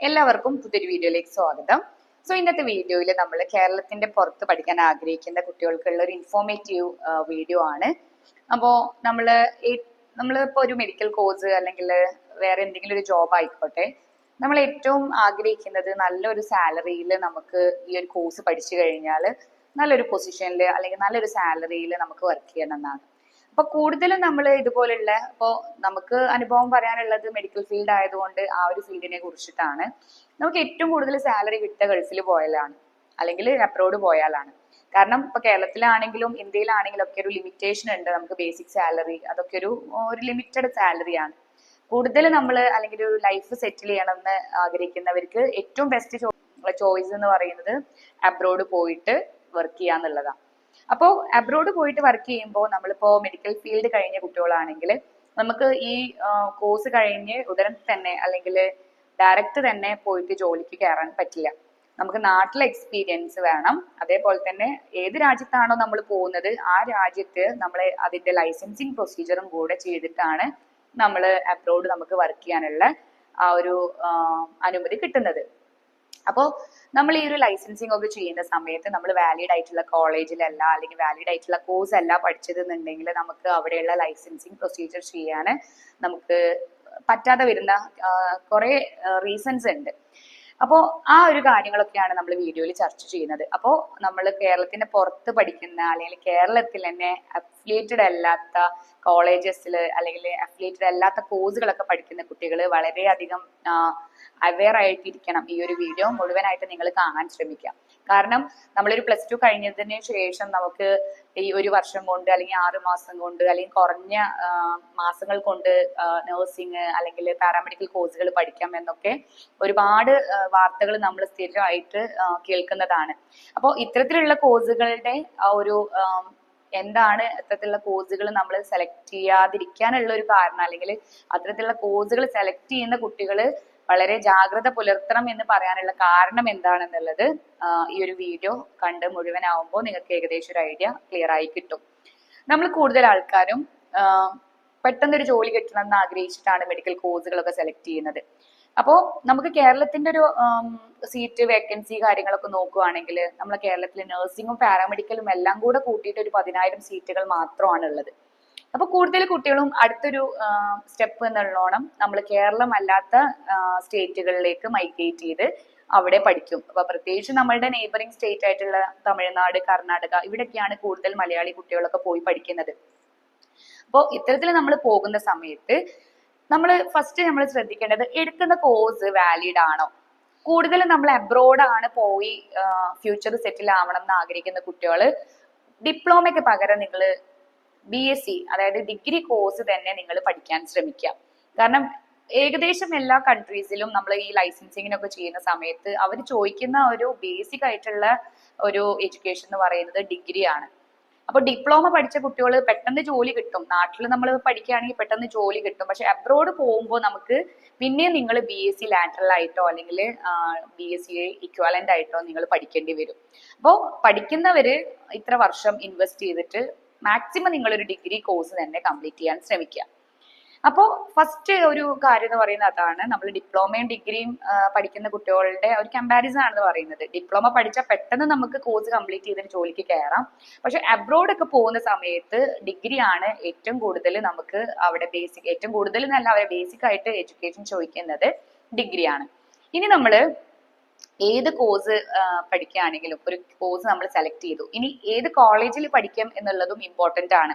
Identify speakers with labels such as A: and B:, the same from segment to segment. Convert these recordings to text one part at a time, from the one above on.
A: എല്ലാവർക്കും പുതിയൊരു വീഡിയോയിലേക്ക് സ്വാഗതം. സോ ഇന്നത്തെ വീഡിയോയിൽ നമ്മൾ കേരളത്തിന്റെ പുറത്ത് പഠിക്കാൻ ആഗ്രഹിക്കുന്ന കുട്ടികൾക്കുള്ള ഒരു ഇൻഫോർമേറ്റീവ് വീഡിയോ ആണ്. അപ്പോൾ നമ്മൾ നമ്മളിപ്പോൾ ഒരു മെഡിക്കൽ കോഴ്സ് അല്ലെങ്കിൽ വേറെ എന്തെങ്കിലും ഒരു ജോബ് ആയിക്കോട്ടെ നമ്മൾ ഏറ്റവും ആഗ്രഹിക്കുന്നത് നല്ലൊരു സാലറിയിൽ നമുക്ക് ഈ ഒരു കോഴ്സ് പഠിച്ചു കഴിഞ്ഞാൽ നല്ലൊരു പൊസിഷനിൽ അല്ലെങ്കിൽ നല്ലൊരു സാലറിയിൽ നമുക്ക് വർക്ക് ചെയ്യണം എന്നാണ്. അപ്പൊ കൂടുതലും നമ്മൾ ഇതുപോലുള്ള ഇപ്പോൾ നമുക്ക് അനുഭവം പറയാനുള്ളത് മെഡിക്കൽ ഫീൽഡ് ആയതുകൊണ്ട് ആ ഒരു ഫീൽഡിനെ കുറിച്ചിട്ടാണ്. നമുക്ക് ഏറ്റവും കൂടുതൽ സാലറി കിട്ടുക ഗൾഫിൽ പോയാലാണ് അല്ലെങ്കിൽ അബ്രോഡ് പോയാലാണ്. കാരണം ഇപ്പൊ കേരളത്തിലാണെങ്കിലും ഇന്ത്യയിലാണെങ്കിലും ഒക്കെ ഒരു ലിമിറ്റേഷൻ ഉണ്ട് നമുക്ക് ബേസിക് സാലറി അതൊക്കെ ഒരു ഒരു ലിമിറ്റഡ് സാലറിയാണ് കൂടുതൽ നമ്മൾ അല്ലെങ്കിൽ ഒരു ലൈഫ് സെറ്റിൽ ചെയ്യണമെന്ന് ആഗ്രഹിക്കുന്നവർക്ക് ഏറ്റവും ബെസ്റ്റ് ചോയ്സ് എന്ന് പറയുന്നത് അബ്രോഡ് പോയിട്ട് വർക്ക് ചെയ്യാന്നുള്ളതാണ് അപ്പോൾ അബ്രോഡ് പോയിട്ട് വർക്ക് ചെയ്യുമ്പോൾ നമ്മളിപ്പോ മെഡിക്കൽ ഫീൽഡ് കഴിഞ്ഞ കുട്ടികളാണെങ്കിൽ നമുക്ക് ഈ കോഴ്സ് കഴിഞ്ഞ് ഉടൻ തന്നെ അല്ലെങ്കിൽ ഡയറക്റ്റ് തന്നെ പോയിട്ട് ജോലിക്ക് കയറാൻ പറ്റില്ല. നമുക്ക് നാട്ടിലെ എക്സ്പീരിയൻസ് വേണം. അതേപോലെ തന്നെ ഏത് രാജ്യത്താണോ നമ്മൾ പോകുന്നത് ആ രാജ്യത്ത് നമ്മൾ അതിന്റെ ലൈസൻസിങ് പ്രൊസീജിയറും കൂടെ ചെയ്തിട്ടാണ് നമ്മൾ അബ്രോഡ് നമുക്ക് വർക്ക് ചെയ്യാനുള്ള ആ ഒരു അനുമതി കിട്ടുന്നത്. അപ്പോൾ നമ്മൾ ഈ ഒരു ലൈസൻസിങ് ഒക്കെ ചെയ്യുന്ന സമയത്ത് നമ്മൾ വാലിഡ് ആയിട്ടുള്ള കോളേജിലല്ല അല്ലെങ്കിൽ വാലിഡ് ആയിട്ടുള്ള കോഴ്സ് അല്ല പഠിച്ചത് എന്നുണ്ടെങ്കിൽ നമുക്ക് അവിടെയുള്ള ലൈസൻസിങ് പ്രൊസീജിയർ ചെയ്യാൻ നമുക്ക് പറ്റാതെ വരുന്ന കുറെ റീസൺസ് ഉണ്ട്. അപ്പോൾ ആ ഒരു കാര്യങ്ങളൊക്കെയാണ് നമ്മൾ വീഡിയോയിൽ ചർച്ച ചെയ്യുന്നത്. അപ്പോൾ നമ്മൾ കേരളത്തിന്റെ പുറത്ത് പഠിക്കുന്ന അല്ലെങ്കിൽ കേരളത്തിൽ തന്നെ അഫിലിയേറ്റഡ് അല്ലാത്ത കോളേജസിൽ അല്ലെങ്കിൽ അഫിലിയേറ്റഡ് അല്ലാത്ത കോഴ്സുകളൊക്കെ പഠിക്കുന്ന കുട്ടികൾ വളരെയധികം അവെയർ ആയിട്ടിരിക്കണം ഈ ഒരു വീഡിയോ മുഴുവനായിട്ട് നിങ്ങൾ കാണാൻ ശ്രമിക്കുക. കാരണം നമ്മളൊരു പ്ലസ് ടു കഴിഞ്ഞതിന് ശേഷം നമുക്ക് ഈ ഒരു വർഷം കൊണ്ട് അല്ലെങ്കിൽ ആറ് മാസം കൊണ്ട് അല്ലെങ്കിൽ കുറഞ്ഞ മാസങ്ങൾ കൊണ്ട് നഴ്സിംഗ് അല്ലെങ്കിൽ പാരാമെഡിക്കൽ കോഴ്സുകൾ പഠിക്കാം എന്നൊക്കെ ഒരുപാട് വാർത്തകൾ നമ്മൾ സ്ഥിരമായിട്ട് കേൾക്കുന്നതാണ്. അപ്പോൾ ഇത്തരത്തിലുള്ള കോഴ്സുകളുടെ ഒരു എന്താണ് അത്തരത്തിലുള്ള കോഴ്സുകൾ നമ്മൾ സെലക്ട് ചെയ്യാതിരിക്കാനുള്ള ഒരു കാരണം? അല്ലെങ്കിൽ അത്തരത്തിലുള്ള കോഴ്സുകൾ സെലക്ട് ചെയ്യുന്ന കുട്ടികൾ വളരെ ജാഗ്രത പുലർത്തണം എന്ന് പറയാനുള്ള കാരണം എന്താണെന്നുള്ളത് ഈ ഒരു വീഡിയോ കണ്ട് മുഴുവനാവുമ്പോൾ നിങ്ങൾക്ക് ഏകദേശം ഒരു ഐഡിയ ക്ലിയർ ആയി കിട്ടും. നമ്മൾ കൂടുതൽ ആൾക്കാരും പെട്ടെന്ന് ഒരു ജോലി കിട്ടണം എന്ന് ആഗ്രഹിച്ചിട്ടാണ് മെഡിക്കൽ കോഴ്സുകളൊക്കെ സെലക്ട് ചെയ്യുന്നത്. അപ്പോൾ നമുക്ക് കേരളത്തിന്റെ ഒരു സീറ്റ് വേക്കൻസി കാര്യങ്ങളൊക്കെ നോക്കുവാണെങ്കിൽ നമ്മളെ കേരളത്തിൽ നഴ്സിംഗും പാരാമെഡിക്കലും എല്ലാം കൂടെ കൂട്ടിയിട്ട് ഒരു പതിനായിരം സീറ്റുകൾ മാത്രമാണ് ഉള്ളത് അപ്പൊ കൂടുതൽ കുട്ടികളും അടുത്തൊരു സ്റ്റെപ്പ് എന്നുള്ളോണം നമ്മൾ കേരളം അല്ലാത്ത സ്റ്റേറ്റുകളിലേക്ക് മൈഗ്രേറ്റ് ചെയ്ത് അവിടെ പഠിക്കും. അപ്പൊ പ്രത്യേകിച്ച് നമ്മളുടെ നെയ്ബറിംഗ് സ്റ്റേറ്റ് ആയിട്ടുള്ള തമിഴ്നാട് കർണാടക ഇവിടെയൊക്കെയാണ് കൂടുതൽ മലയാളി കുട്ടികളൊക്കെ പോയി പഠിക്കുന്നത്. അപ്പോൾ ഇത്തരത്തിൽ നമ്മൾ പോകുന്ന സമയത്ത് നമ്മൾ ഫസ്റ്റ് നമ്മൾ ശ്രദ്ധിക്കേണ്ടത് എടുക്കുന്ന കോഴ്സ് വാലിഡ് ആണോ? കൂടുതലും നമ്മൾ അബ്രോഡ് ആണ് പോയി ഫ്യൂച്ചർ സെറ്റിൽ ആവണം എന്ന് ആഗ്രഹിക്കുന്ന കുട്ടികൾ ഡിപ്ലോമയ്ക്ക് പകരം നിങ്ങൾ ബി എസ് സി അതായത് ഡിഗ്രി കോഴ്സ് തന്നെ നിങ്ങൾ പഠിക്കാൻ ശ്രമിക്കുക. കാരണം ഏകദേശം എല്ലാ കൺട്രീസിലും നമ്മൾ ഈ ലൈസൻസിങ്ങിനൊക്കെ ചെയ്യുന്ന സമയത്ത് അവർ ചോദിക്കുന്ന ഒരു ബേസിക് ആയിട്ടുള്ള ഒരു എഡ്യൂക്കേഷൻ എന്ന് പറയുന്നത് ഡിഗ്രിയാണ് അപ്പൊ ഡിപ്ലോമ പഠിച്ച കുട്ടികൾ പെട്ടെന്ന് ജോലി കിട്ടും. നാട്ടിൽ നമ്മൾ പഠിക്കുകയാണെങ്കിൽ പെട്ടെന്ന് ജോലി കിട്ടും. പക്ഷെ അബ്രോഡ് പോകുമ്പോൾ നമുക്ക് പിന്നെയും നിങ്ങൾ ബി എസ് സി ലാറ്ററൽ ആയിട്ടോ അല്ലെങ്കിൽ ബി എസ് സി ഇക്വാലന്റ് ആയിട്ടോ നിങ്ങൾ പഠിക്കേണ്ടി വരും. അപ്പോൾ പഠിക്കുന്നവര് ഇത്ര വർഷം ഇൻവെസ്റ്റ് ചെയ്തിട്ട് മാക്സിമം നിങ്ങൾ ഒരു ഡിഗ്രി കോഴ്സ് തന്നെ കംപ്ലീറ്റ് ചെയ്യാൻ ശ്രമിക്കുക. അപ്പോൾ ഫസ്റ്റ് ഒരു കാര്യം എന്ന് പറയുന്നത് അതാണ്. നമ്മൾ ഡിപ്ലോമയും ഡിഗ്രിയും പഠിക്കുന്ന കുട്ടികളുടെ ഒരു കമ്പാരിസൺ ആണെന്ന് പറയുന്നത്. ഡിപ്ലോമ പഠിച്ചാൽ പെട്ടെന്ന് നമുക്ക് കോഴ്സ് കംപ്ലീറ്റ് ചെയ്തിട്ട് ജോലിക്ക് കയറാം പക്ഷെ അബ്രോഡ് ഒക്കെ പോകുന്ന സമയത്ത് ഡിഗ്രി ആണ് ഏറ്റവും കൂടുതൽ നമുക്ക് അവിടെ ബേസിക് ഏറ്റവും കൂടുതൽ എന്നല്ല അവരെ ബേസിക് ആയിട്ട് എഡ്യൂക്കേഷൻ ചോദിക്കുന്നത് ഡിഗ്രിയാണ് ഇനി നമ്മൾ ഏത് കോഴ്സ് പഠിക്കുകയാണെങ്കിലും ഒരു കോഴ്സ് നമ്മൾ സെലക്ട് ചെയ്തു. ഇനി ഏത് കോളേജിൽ പഠിക്കാം എന്നുള്ളതും ഇമ്പോർട്ടന്റ് ആണ്.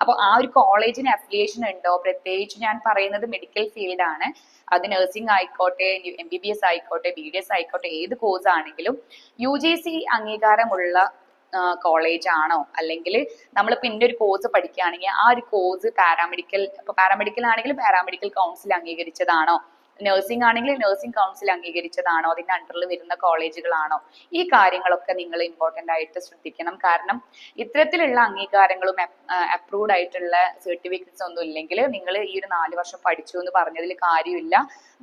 A: അപ്പോൾ ആ ഒരു കോളേജിന് അഫിലിയേഷൻ ഉണ്ടോ? പ്രത്യേകിച്ച് ഞാൻ പറയുന്നത് മെഡിക്കൽ ഫീൽഡ് ആണ്. അത് നഴ്സിംഗ് ആയിക്കോട്ടെ എം ബി ബി എസ് ആയിക്കോട്ടെ ബി ഡി എസ് ആയിക്കോട്ടെ ഏത് കോഴ്സ് ആണെങ്കിലും യു ജി സി അംഗീകാരമുള്ള കോളേജ് ആണോ? അല്ലെങ്കിൽ നമ്മൾ പിന്നെ ഒരു കോഴ്സ് പഠിക്കുകയാണെങ്കിൽ ആ ഒരു കോഴ്സ് പാരാമെഡിക്കൽ പാരാമെഡിക്കൽ ആണെങ്കിലും പാരാമെഡിക്കൽ കൗൺസിൽ അംഗീകരിച്ചതാണോ? നഴ്സിംഗ് ആണെങ്കിൽ നഴ്സിംഗ് കൗൺസിൽ അംഗീകരിച്ചതാണോ? അതിന്റെ അണ്ടറിൽ വരുന്ന കോളേജുകളാണോ ഈ കാര്യങ്ങളൊക്കെ നിങ്ങൾ ഇമ്പോർട്ടന്റ് ആയിട്ട് ശ്രദ്ധിക്കണം. കാരണം ഇത്തരത്തിലുള്ള അംഗീകാരങ്ങളും അപ്രൂവ്ഡ് ആയിട്ടുള്ള സർട്ടിഫിക്കറ്റ്സ് ഒന്നും ഇല്ലെങ്കിൽ നിങ്ങൾ ഈ ഒരു നാല് വർഷം പഠിച്ചു എന്ന് പറഞ്ഞതിൽ കാര്യമില്ല.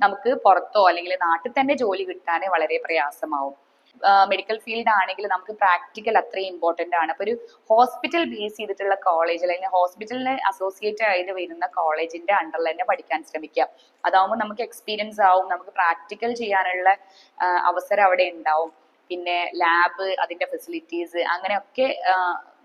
A: നമുക്ക് പുറത്തോ അല്ലെങ്കിൽ നാട്ടിൽ തന്നെ ജോലി കിട്ടാൻ വളരെ പ്രയാസമാവും. മെഡിക്കൽ ഫീൽഡ് ആണെങ്കിൽ നമുക്ക് പ്രാക്ടിക്കൽ അത്രയും ഇമ്പോർട്ടന്റ് ആണ്. അപ്പൊ ഒരു ഹോസ്പിറ്റൽ ബേസ് ചെയ്തിട്ടുള്ള കോളേജ് അല്ലെങ്കിൽ ഹോസ്പിറ്റലിന് അസോസിയേറ്റ് ആയിട്ട് വരുന്ന കോളേജിന്റെ അണ്ടറിൽ തന്നെ പഠിക്കാൻ ശ്രമിക്കുക. അതാവുമ്പോൾ നമുക്ക് എക്സ്പീരിയൻസ് ആവും നമുക്ക് പ്രാക്ടിക്കൽ ചെയ്യാനുള്ള അവസരം അവിടെ ഉണ്ടാവും. പിന്നെ ലാബ് അതിന്റെ ഫെസിലിറ്റീസ് അങ്ങനെയൊക്കെ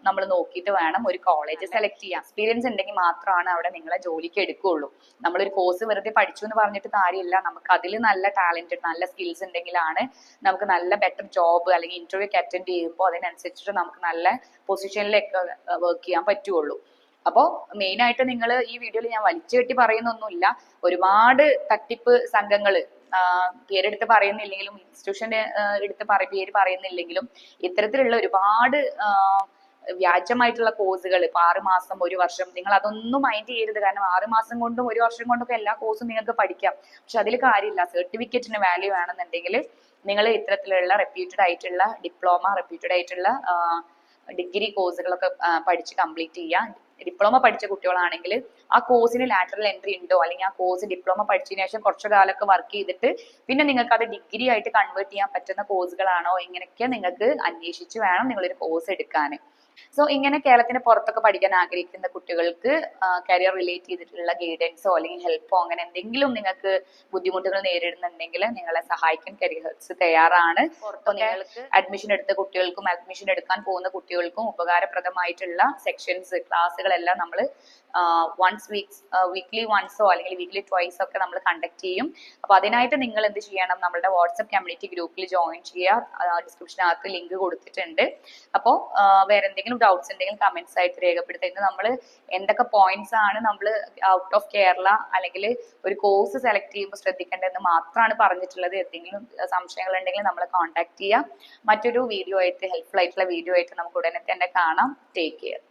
A: നമ്മൾ നോക്കിയിട്ട് വേണം ഒരു കോളേജ് സെലക്ട് ചെയ്യാൻ. എക്സ്പീരിയൻസ് ഉണ്ടെങ്കിൽ മാത്രമാണ് അവിടെ നിങ്ങളെ ജോലിക്ക് എടുക്കുകയുള്ളൂ. നമ്മളൊരു കോഴ്സ് വെറുതെ പഠിച്ചു എന്ന് പറഞ്ഞിട്ട് കാര്യമില്ല. നമുക്ക് അതിൽ നല്ല ടാലന്റ് നല്ല സ്കിൽസ് ഉണ്ടെങ്കിലാണ് നമുക്ക് നല്ല ബെറ്റർ ജോബ് അല്ലെങ്കിൽ ഇന്റർവ്യൂ ഒക്കെ അറ്റൻഡ് ചെയ്യുമ്പോൾ അതിനനുസരിച്ചിട്ട് നമുക്ക് നല്ല പൊസിഷനിലൊക്കെ വർക്ക് ചെയ്യാൻ പറ്റുള്ളൂ അപ്പോൾ മെയിൻ ആയിട്ട് നിങ്ങൾ ഈ വീഡിയോയിൽ ഞാൻ വലിച്ചു കെട്ടി പറയുന്നൊന്നുമില്ല. ഒരുപാട് തട്ടിപ്പ് സംഘങ്ങൾ പേരെടുത്ത് പറയുന്നില്ലെങ്കിലും ഇൻസ്റ്റിറ്റ്യൂഷന്റെ എടുത്ത് പേര് പറയുന്നില്ലെങ്കിലും ഇത്തരത്തിലുള്ള ഒരുപാട് വ്യാജമായിട്ടുള്ള കോഴ്സുകൾ ഇപ്പൊ ആറ് മാസം ഒരു വർഷം നിങ്ങൾ അതൊന്നും മൈൻഡ് ചെയ്യരുത്. കാരണം ആറ് മാസം കൊണ്ടും ഒരു വർഷം കൊണ്ടും ഒക്കെ എല്ലാ കോഴ്സും നിങ്ങൾക്ക് പഠിക്കാം. പക്ഷെ അതിൽ കാര്യമില്ല. സർട്ടിഫിക്കറ്റിന് വാല്യൂ ആണെന്നുണ്ടെങ്കിൽ നിങ്ങൾ ഇത്തരത്തിലുള്ള റെപ്യൂട്ടഡ് ആയിട്ടുള്ള ഡിപ്ലോമ റെപ്യൂട്ടഡ് ആയിട്ടുള്ള ഡിഗ്രി കോഴ്സുകളൊക്കെ പഠിച്ച് കംപ്ലീറ്റ് ചെയ്യുക ഡിപ്ലോമ പഠിച്ച കുട്ടികളാണെങ്കിൽ ആ കോഴ്സിന് ലാറ്ററൽ എൻട്രി ഉണ്ടോ? അല്ലെങ്കിൽ ആ കോഴ്സ് ഡിപ്ലോമ പഠിച്ചതിനു ശേഷം കുറച്ചു കാലമൊക്കെ വർക്ക് ചെയ്തിട്ട് പിന്നെ നിങ്ങൾക്ക് അത് ഡിഗ്രി ആയിട്ട് കൺവേർട്ട് ചെയ്യാൻ പറ്റുന്ന കോഴ്സുകളാണോ? ഇങ്ങനെയൊക്കെ നിങ്ങൾക്ക് അന്വേഷിച്ച് വേണം നിങ്ങളൊരു കോഴ്സ് എടുക്കാൻ സോ ഇങ്ങനെ കേരളത്തിന് പുറത്തൊക്കെ പഠിക്കാൻ ആഗ്രഹിക്കുന്ന കുട്ടികൾക്ക് കരിയർ റിലേറ്റ് ചെയ്തിട്ടുള്ള ഗൈഡൻസോ അല്ലെങ്കിൽ ഹെൽപ്പോ അങ്ങനെ എന്തെങ്കിലും നിങ്ങൾക്ക് ബുദ്ധിമുട്ടുകൾ നേരിടുന്നുണ്ടെങ്കിൽ നിങ്ങളെ സഹായിക്കാൻ കരിയർ ഹെൽപ്സ് തയ്യാറാണ്. നിങ്ങൾക്ക് അഡ്മിഷൻ എടുത്ത കുട്ടികൾക്കും അഡ്മിഷൻ എടുക്കാൻ പോകുന്ന കുട്ടികൾക്കും ഉപകാരപ്രദമായിട്ടുള്ള സെക്ഷൻസ് ക്ലാസ്സുകളെല്ലാം നമ്മൾ വൺസ് വീക്സ് വീക്ക്ലി വൺസോ അല്ലെങ്കിൽ വീക്ക്ലി ട്വൈസ് ഒക്കെ നമ്മൾ കണ്ടക്ട് ചെയ്യും. അപ്പൊ അതിനായിട്ട് നിങ്ങൾ എന്ത് ചെയ്യണം? നമ്മുടെ വാട്സപ്പ് കമ്മ്യൂണിറ്റി ഗ്രൂപ്പിൽ ജോയിൻ ചെയ്യുക. ഡിസ്ക്രിപ്ഷനകത്ത് ലിങ്ക് കൊടുത്തിട്ടുണ്ട്. അപ്പോൾ വേറെ എന്തെങ്കിലും ഡൗട്ട്സ് ഉണ്ടെങ്കിൽ കമന്റ്സ് ആയിട്ട് രേഖപ്പെടുത്തുക. ഇന്ന് നമ്മൾ എന്തൊക്കെ പോയിന്റ്സ് ആണ് നമ്മൾ ഔട്ട് ഓഫ് കേരള അല്ലെങ്കിൽ ഒരു കോഴ്സ് സെലക്ട് ചെയ്യുമ്പോൾ ശ്രദ്ധിക്കേണ്ടതെന്ന് മാത്രമാണ് പറഞ്ഞിട്ടുള്ളത്. എന്തെങ്കിലും സംശയങ്ങൾ ഉണ്ടെങ്കിൽ നമ്മളെ കോൺടാക്ട് ചെയ്യുക. മറ്റൊരു വീഡിയോ ആയിട്ട് ഹെൽപ്ഫുൾ ആയിട്ടുള്ള വീഡിയോ ആയിട്ട് നമുക്ക് ഉടനെ തന്നെ കാണാം. Take care